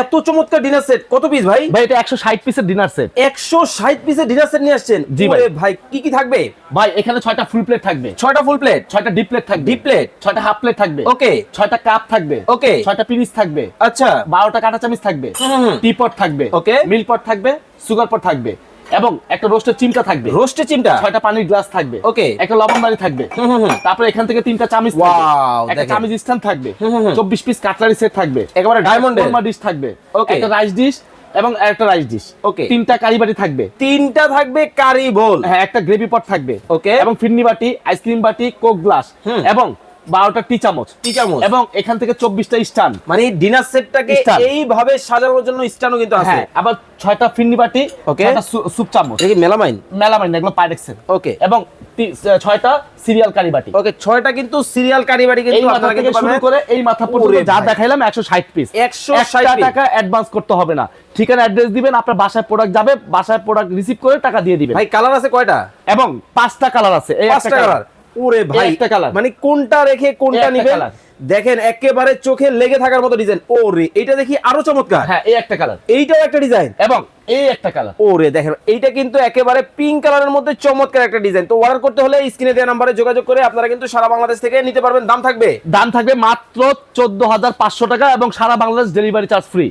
এত চমৎকার dinner set কত পিস ভাই? ভাই এটা একশো ষাট পিসের ডিনার সেট একশো ষাট পিসের ডিনার সেট নিয়ে আসছেন? জি ভাই। ভাই কি কি থাকবে? ভাই এখানে ছয়টা ফুল প্লেট থাকবে। ছয়টা ফুল প্লেট ছয়টা ডিপ প্লেট থাকবে। ডিপ প্লেট ছয়টা হাফ প্লেট থাকবে। ওকে ছয়টা কাপ থাকবে। ওকে ছয়টা পিস থাকবে। আচ্ছা। বারোটা কাঁটা চামিচ থাকবে। টিপট থাকবে। ওকে মিল পট থাকবে। সুগার পট থাকবে। এবং একটা রোস্টের চিমটা থাকবে। রোস্টে চিমটা? ছয়টা পানির গ্লাস থাকবে। Okay. একটা লবণবাড়ি থাকবে। তারপরে এখান থেকে তিনটা চামিচ থাকবে। একটা। চামিচ স্ট্যান্ড থাকবে। হুম, হুম, হুম। চব্বিশ পিস কাটলারি সেট থাকবে। একেবারে ডায়মন্ডের ডিশ থাকবে। ওকে। একটা রাইস ডিশ এবং একটা রাইস ডিশ ওকে। তিনটা কারি বাটি থাকবে। তিনটা থাকবে কারি বোল। হ্যাঁ একটা গ্রেভি পট থাকবে। ওকে। এবং ফিরনি বাটি আইসক্রিম বাটি কোক গ্লাস। এবং বারোটা টি চামচ। টি চামচ। এবং এখান থেকে চব্বিশটা স্টান। মানে ডিনার সেটটাকে এইভাবে সাজানোর জন্য স্ট্যান্ডও কিন্তু আছে। হ্যাঁ আবার ছয়টা ফিরনি বাটি Okay. ছয়টা সু- স্যুপ চামচ। দেখি মেলামাইন? মেলামাইন এগুলো পাইরেক্সের। ওকে এবং ছয়টা সিরিয়াল কারি বাটি। ওকে ছয়টা কিন্তু সিরিয়াল কারি এই কিন্তু আপনারা কিন্তু শুরু করে এই মাথা পর্যন্ত যা দেখাইলাম একশো ষাট পিস 160 piece। টাকা অ্যাডভান্স করতে হবে না। ঠিকানা অ্যাড্রেস দিবেন আপনার বাসায় প্রোডাক্ট যাবে বাসায় প্রোডাক্ট রিসিভ করে টাকা দিয়ে দিবেন। ভাই কালার আছে কয়টা? এবং পাঁচটা কালার আছে। এই পাঁচটা কালার ওরে ভাই একটা colour। মানে কোনটা রেখে কোনটা নিবেন? দেখেন একেবারে চোখে লেগে থাকার মতো ডিজাইন ওরে এইটা দেখি আরও চমৎকার। হ্যাঁ এই একটা কালার এইটাও একটা ডিজাইন এবং এই একটা কালার ওরে দেখেন এইটা কিন্তু একেবারে পিঙ্ক কালারের মধ্যে চমৎকার একটা ডিজাইন তো অর্ডার করতে হলে স্ক্রিনে দেওয়া নাম্বারে যোগাযোগ করে আপনারা কিন্তু সারা বাংলাদেশ থেকে নিতে পারবেন। দাম থাকবে? দাম থাকবে মাত্র চোদ্দ হাজার পাঁচশো টাকা এবং সারা বাংলাদেশ ডেলিভারি চার্জ ফ্রি